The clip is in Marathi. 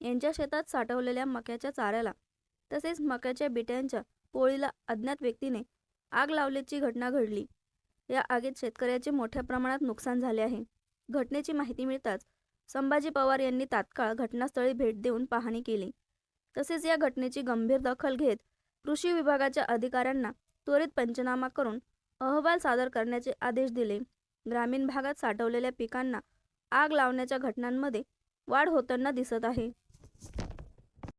यांच्या शेतात साठवलेल्या मक्याच्या चाऱ्याला तसेच मक्याच्या बिट्यांच्या पोळीला अज्ञात व्यक्तीने आग लावल्याची घटना घडली. या आगीत शेतकऱ्याचे मोठ्या प्रमाणात नुकसान झाले आहे. घटनेची माहिती मिळताच संभाजी पवार यांनी तात्काळ घटनास्थळी भेट देऊन पाहणी केली. तसेच या घटनेची गंभीर दखल घेत कृषी विभागाच्या अधिकाऱ्यांना त्वरित पंचनामा करून अहवाल सादर करण्याचे आदेश दिले. ग्रामीण भागात साठवलेल्या पिकांना आग लावण्याच्या घटनांमध्ये वाढ होताना दिसत आहे.